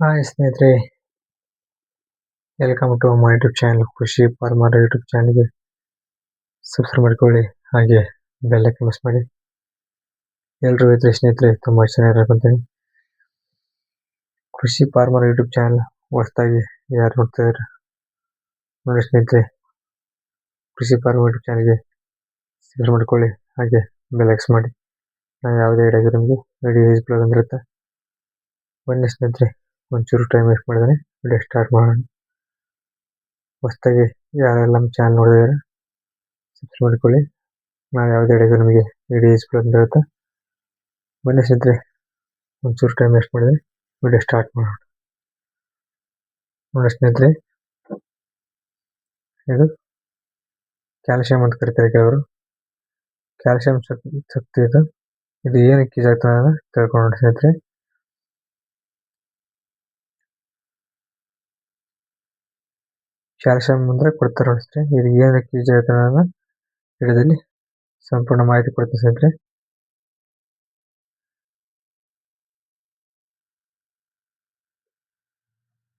Hi ಸ್ನೇಹಿತರೆ. Welcome to my YouTube channel Khushi farmer YouTube ಚಾನಲ್ಗೆ subscribe ಮಾಡ್ಕೊಳ್ಳಿ. ಹಾಗೆ ಬೆಲ್ ಐಕನ್ ಮಿಸ್ ಮಾಡಿ. ಎಲ್ಲರೂ ಇದ್ರೆ ಸ್ನೇಹಿತರೆ, ತುಂಬ ಚೆನ್ನಾಗಿರ್ಕೊಂತೀನಿ ಖುಷಿ ಫಾರ್ಮರ್ ಯೂಟ್ಯೂಬ್ ಚಾನಲ್ ಹೊಸದಾಗಿ ಯಾರು ನೋಡ್ತಾ ಇದ್ದಾರೆ? ನೋಡಿ ಸ್ನೇಹಿತರೆ ಕೃಷಿ ಫಾರ್ಮರ್ ಯೂಟ್ಯೂಬ್ ಚಾನಲ್ಗೆ ಸಬ್ಸ್ಕ್ರೈಬ್ ಮಾಡ್ಕೊಳ್ಳಿ. ಹಾಗೆ ಬೆಲ್ ಐಕ್ಸ್ ಮಾಡಿ. ನಾನು ಯಾವುದೇ ವಿಡಿಯೋ ನಿಮಗೆ ವಿಡಿಯೋ ಯೂಸ್ಫುಲ್ ಆಗಿರುತ್ತೆ? ಬನ್ನಿ ಸ್ನೇಹಿತರೆ. ಒಂಚೂರು ಟೈಮ್ ವೇಸ್ಟ್ ಮಾಡಿದ್ರೆ ವಿಡಿಯೋ ಸ್ಟಾರ್ಟ್ ಮಾಡೋಣ. ಹೊಸ್ತಾಗಿ ಯಾರೆಲ್ಲ ನಮ್ಮ ಚಾನಲ್ ನೋಡಿದಾರೆ ಸಬ್ಸ್ಕ್ರೈಬ್ ಮಾಡ್ಕೊಳ್ಳಿ. ನಾವು ಯಾವುದೇ ಅಡಿಗೆ ನಿಮಗೆ ವಿಡಿಯೋಸ್ಗಳು ಆಗಿರುತ್ತೆ ಬನ್ನಿ ಸ್ನೇಹಿತರೆ, ಒಂಚೂರು ಟೈಮ್ ವೇಸ್ಟ್ ಮಾಡಿದ್ರೆ ವಿಡಿಯೋ ಸ್ಟಾರ್ಟ್ ಮಾಡೋಣ. ನೋಡಿ ಸ್ನೇಹಿತರೆ, ಇದು ಕ್ಯಾಲ್ಸಿಯಂ ಅಂತ ಕರಿತಾರೆ ಕೆಲವರು. ಕ್ಯಾಲ್ಸಿಯಂ ಶಕ್ತಿ ಇದು. ಇದು ಏನಕ್ಕೆ ಯೂಸ್ ಅನ್ನೋದನ್ನ ತಿಳ್ಕೊಂಡು ಸ್ನೇಹಿತರೆ. ಕ್ಯಾಲ್ಸಿಯಂ ಅಂದರೆ ಕೊಡ್ತಾರೆ ಅಷ್ಟೇ. ಇದು ಏನಕ್ಕೆ ಯೂಸ್ ಆಗುತ್ತೆ ಅನ್ನೋದನ್ನ ಸಂಪೂರ್ಣ ಮಾಹಿತಿ ಕೊಡ್ತೀನಿ ಸ್ನೇಹಿತರೆ.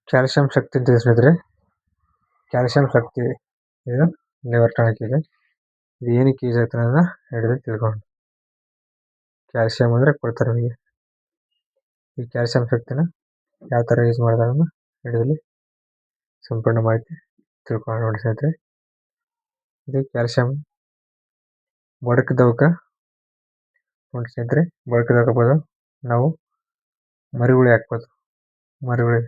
ಕ್ಯಾಲ್ಸಿಯಂ ಶಕ್ತಿ ಅಂತ ಸ್ನೇಹಿತರೆ. ಕ್ಯಾಲ್ಸಿಯಂ ಶಕ್ತಿ ಇದು ಲಿವರ್ ಟಾನಿಕ್ ಇದೆ ಏನಕ್ಕೆ ಯೂಸ್ ಆಗ್ತದೆ ಅನ್ನೋದನ್ನ ಹಿಡಿದು ತಿಳ್ಕೊಂಡು ಕ್ಯಾಲ್ಸಿಯಂ ಅಂದರೆ ಕೊಡ್ತಾರೆ ನಮಗೆ. ಈ ಕ್ಯಾಲ್ಸಿಯಂ ಶಕ್ತಿನ ಯಾವ ಥರ ಯೂಸ್ ಮಾಡ್ತಾರೆ ಅನ್ನೋದನ್ನ ಹಿಡಿದಲ್ಲಿ ಸಂಪೂರ್ಣ ಮಾಹಿತಿ ನೋಡಿ ಸ್ನೇಹಿತರೆ. ಇದು ಕ್ಯಾಲ್ಸಿಯಂ ಬಡಕದವಕ ನೋಡಿ ಸ್ನೇಹಿತರೆ ಬಡಕದಾಕಬೋದು ನಾವು ಮರಿಗುಳಿ ಹಾಕ್ಬೋದು. ಮರಿಗುಳಿ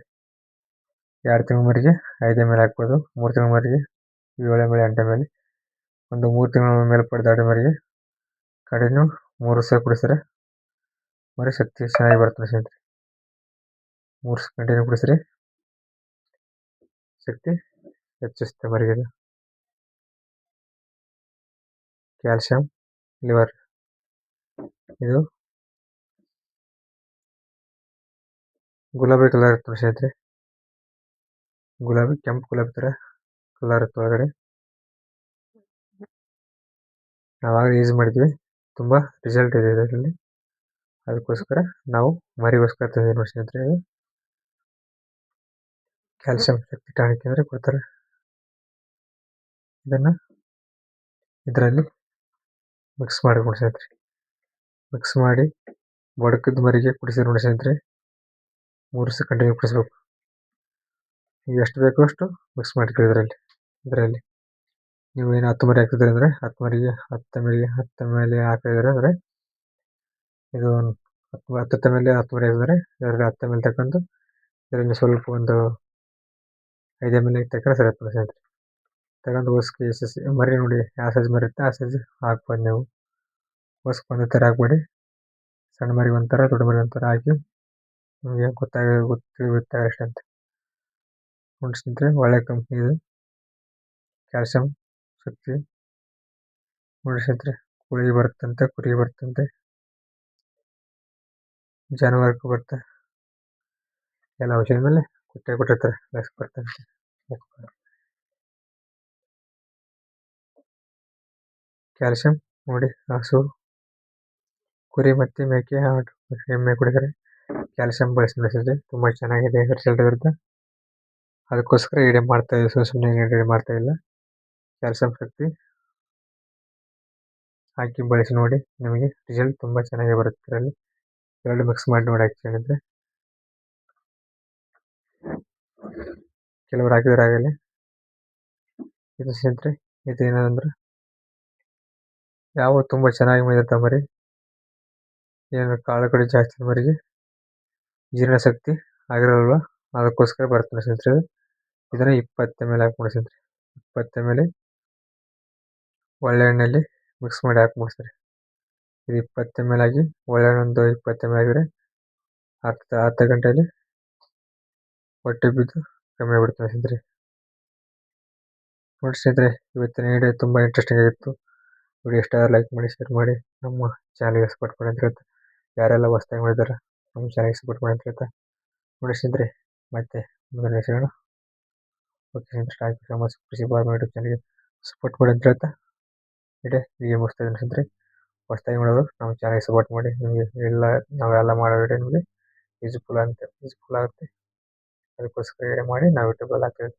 ಎರಡು ತಿಂಗಳ ಮರಿಗೆ, ಐದೇ ಮೇಲೆ ಹಾಕ್ಬೋದು. ಮೂರು ತಿಂಗಳ ಮರಿಗೆ, ಏಳೇ ಮೇಲೆ ಎಂ ಮೇಲೆ. ಒಂದು ಮೂರು ತಿಂಗಳ ಮೇಲೆ ಪಡೆದಾಡ ಮರಿಗೆ ಕಡೆನೂ ಮೂರು ಸಹ ಕುಡಿಸ್ರೆ ಮರಿ ಶಕ್ತಿ ಚೆನ್ನಾಗಿ ಬರ್ತದೆ ಸ್ನೇಹಿತರೆ. ಮೂರು ಕಂಟಿನ್ಯೂ ಕುಡಿಸ್ರಿ ಶಕ್ತಿ ಹೆಚ್ಚಿಸುತ್ತೆ ಮರಿಗೆ ಕ್ಯಾಲ್ಸಿಯಂ ಲಿವರ್, ಇದು. ಗುಲಾಬಿ ಕಲರ್ ಸ್ನೇಹಿತರೆ ಗುಲಾಬಿ, ಕೆಂಪು ಗುಲಾಬಿ ಥರ ಕಲರ್ ಒಳಗಡೆ. ನಾವಾಗ ಯೂಸ್ ಮಾಡಿದ್ವಿ. ತುಂಬ ರಿಸಲ್ಟ್ ಇದೆ ಇದರಲ್ಲಿ. ಅದಕ್ಕೋಸ್ಕರ ನಾವು ಮರಿಗೋಸ್ಕರ ತಂದಿದ್ದೀವಿ ಸ್ನೇಹಿತರೆ ಕ್ಯಾಲ್ಸಿಯಂ ಶಕ್ತಿ ಟಾನಿಕ್ ಅಂದರೆ ಕೊಡ್ತಾರೆ. ಇದನ್ನು ಇದರಲ್ಲಿ ಮಿಕ್ಸ್ ಮಾಡಿ ಕುಡಿಸೈತ್ರಿ ಮಿಕ್ಸ್ ಮಾಡಿ ಬಡಕದ ಮರಿಗೆ ಕುಡಿಸಿ ನೋಡಿ ಸ್ನೇಹಿತರೆ, ಮೂರು ದಿವಸ ಕಂಟಿನ್ಯೂ ಕುಡಿಸ್ಬೇಕು. ಎಷ್ಟು ಬೇಕೋ ಅಷ್ಟು ಮಿಕ್ಸ್ ಮಾಡ್ಕೊಳ್ಳಿ ಇದರಲ್ಲಿ ಇದರಲ್ಲಿ. ನೀವು ಏನು ಹತ್ತು ಮರಿ ಹಾಕಿದ್ರಿ ಅಂದರೆ ಹತ್ತು ಮರಿಗೆ ಹತ್ತು ಮರಿಗೆ, ಹತ್ತು ಮೇಲೆ ಹಾಕಿದ್ರೆ ಅಂದರೆ ಇದು ಹತ್ತು ಹತ್ತು ಮೇಲೆ ಹತ್ತು ಮರಿ ಹಾಕಿದರೆ ಇದರಲ್ಲಿ ಹತ್ತು ಮೇಲೆ ತಗೊಂಡು ಇದರಲ್ಲಿ ಸ್ವಲ್ಪ ಒಂದು ಐದು ಎಂ ಎಲ್ ತಗೊಂಡ್ರೆ ಸರಿ ಸ್ನೇಹಿತರೆ. ತಗೊಂಡು ಹೊಸ್ಕಿ ಎಸ್ ಮರಿ ನೋಡಿ ಯಾವ ಸೈಜ್ ಮರಿ ಇರುತ್ತೆ ಆ ಸೈಜ್ ಹಾಕ್ಬೋದು ನೀವು. ಓಸ್ಕ್ ಒಂದೇ ಥರ ಹಾಕ್ಬೇಡಿ. ಸಣ್ಣ ಮರಿ ಒಂಥರ, ದೊಡ್ಡ ಮರಿ ಒಂಥರ ಹಾಕಿ ನಿಮಗೆ ಗೊತ್ತಾಗ, ಗೊತ್ತಿರುತ್ತೆ ಅಂತ. ಸ್ನೇಹಿತರೆ ಒಳ್ಳೆ ಕಂಪ್ನಿ ಇದು. ಕ್ಯಾಲ್ಸಿಯಂ ಶಕ್ತಿ. ಸ್ನೇಹಿತರೆ ಕುರಿ ಬರುತ್ತಂತೆ ಕುರಿ ಬರುತ್ತಂತೆ. ಜಾನುವಾರಕ್ಕೂ ಬರುತ್ತೆ. ಎಲ್ಲ ಔಷಧಿ ಮೇಲೆ ಕೊಟ್ಟೆ ಕೊಟ್ಟಿರ್ತಾರೆ. ಲಸ್ ಬರ್ತಂತೆ. ಕ್ಯಾಲ್ಸಿಯಂ ನೋಡಿ, ಹಸು, ಕುರಿ ಮತ್ತು ಮೇಕೆ ಎಮ್ಮೆ ಕುಡಿದರೆ ಕ್ಯಾಲ್ಸಿಯಂ ಬಳಸಿ ತುಂಬಾ ಚೆನ್ನಾಗಿದೆ ರಿಸಲ್ಟ್ ಇರುತ್ತೆ ಅದಕ್ಕೋಸ್ಕರ ಈಡೆ ಮಾಡ್ತಾ ಇದೆ ಸುಮ್ಮನೆ ಈಡೆ ಮಾಡ್ತಾ ಇಲ್ಲ. ಕ್ಯಾಲ್ಸಿಯಂ ಶಕ್ತಿ ಹಾಕಿ ಬಳಸಿ ನೋಡಿ, ನಿಮಗೆ ರಿಸಲ್ಟ್ ತುಂಬ ಚೆನ್ನಾಗಿ ಬರುತ್ತೆ ಇದರಲ್ಲಿ. ಎರಡು ಮಿಕ್ಸ್ ಮಾಡಿ ನೋಡಿ ಹಾಕಿ ಹೇಳಿದ್ರೆ. ಕೆಲವರು ಹಾಕಿದ್ರೆ ಆಗಲಿ ಇದು ಸ್ನೇಹಿತರೆ, ಇದು ಏನಂದ್ರೆ ಯಾವ ತುಂಬ ಚೆನ್ನಾಗಿ ಮೇದಿರ್ತಾವೆ ಮರಿ. ಏನು ಕಾಳು ಕಡಿ ಜಾಸ್ತಿ ಮರಿಗೆ. ಜೀರ್ಣಶಕ್ತಿ ಆಗಿರಲ್ಲ ಅದಕ್ಕೋಸ್ಕರ ಬರ್ತಾನೆ ಸ್ನೇಹಿತರೆ. ಇದನ್ನು ಇಪ್ಪತ್ತು ಎಂ ಎಲ್ ಹಾಕಿ ಸ್ನೇಹಿತರೆ. ಇಪ್ಪತ್ತು ಎಂ ಎಲ್ ಒಳ್ಳೆ ಎಣ್ಣೆಯಲ್ಲಿ ಮಿಕ್ಸ್ ಮಾಡಿ ಹಾಕಿ ಮುಗಿಸ್ರಿ ಇದು ಇಪ್ಪತ್ತು ಎಂ ಎಲ್ ಆಗಿ ಒಳ್ಳೆ ಒಂದು ಇಪ್ಪತ್ತು ಎಂ ಎಲ್ ಆಗಿದ್ರೆ ಹತ್ತು ಹತ್ತು ಗಂಟೆಯಲ್ಲಿ ಹೊಟ್ಟೆ ಬಿದ್ದು ಕಮ್ಮಿ ಆಗ್ಬಿಡ್ತದೆ ಸ್ನೇಹಿತರೆ. ನೋಡಿ ಸ್ನೇಹಿತರೆ, ಇವತ್ತಿನ ವಿಡಿಯೋ ತುಂಬ ಇಂಟ್ರೆಸ್ಟಿಂಗ್ ಆಗಿತ್ತು. ವಿಡಿಯೋ ಇಷ್ಟ ಲೈಕ್ ಮಾಡಿ ಶೇರ್ ಮಾಡಿ. ನಮ್ಮ ಚಾನಲ್ಗೆ ಸಪೋರ್ಟ್ ಮಾಡಿ ಅಂತ ಹೇಳ್ತಾ, ಯಾರೆಲ್ಲ ಹೊಸ್ದಾಗಿ ಮಾಡಿದಾರೆ ನಮ್ಮ ಚಾನಲ್ಗೆ ಸಪೋರ್ಟ್ ಮಾಡಿ ಅಂತ ಹೇಳ್ತಾ, ನೋಡಿ ಸ್ನೇಹಿತರೆ, ಮತ್ತೆ ಮುಂದಿನ ಸಿಗೋಣ. ಓಕೆ ಸ್ನೇಹಿತರೆ ಥ್ಯಾಂಕ್ ಯು ಸೊ ಮಚ್ ಕೃಷಿ ಬಾರ್ಮ ಯೂಟ್ಯೂಬ್ ಚಾನಲ್ಗೆ ಸಪೋರ್ಟ್ ಮಾಡಿ ಅಂತ ಹೇಳ್ತಾ ಇಡೇ ಹೀಗೆ ಮುಗಿಸ್ತಾ ಇದ್ದೀನಿ ಸ್ನೇಹಿತರೆ. ಹೊಸ್ದಾಗಿ ಮಾಡೋದು ನಮ್ಮ ಚಾನಲ್ಗೆ ಸಪೋರ್ಟ್ ಮಾಡಿ. ನಿಮಗೆ ಎಲ್ಲ, ನಾವೆಲ್ಲ ಮಾಡೋ ವಿಡಿಯೋ ನಿಮಗೆ ಯೂಸ್ಫುಲ್ ಅಂತ ಯೂಸ್ಫುಲ್ ಆಗುತ್ತೆ. ಅದಕ್ಕೋಸ್ಕರ ಮಾಡಿ, ನಾವು ಯೂಟ್ಯೂಬಲ್ಲಿ ಹಾಕ್ತೀವಿ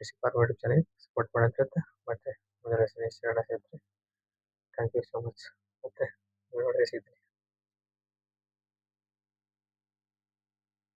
ಕೃಷಿ ಫಾರ್ಮರ್ ಯೂಟ್ಯೂಬ್ ಚಾನಲ್ಗೆ ಸಪೋರ್ಟ್ ಮಾಡೋಂತ ಮತ್ತೆ ಮುಂದಿನ ಸಿಗೋಣ ಸ್ನೇಹಿತರೆ. ಥ್ಯಾಂಕ್ ಯು ಸೊ ಮಚ್ ಮತ್ತೆ ಒಳಗಡೆ ಸಿಗ್ತೀನಿ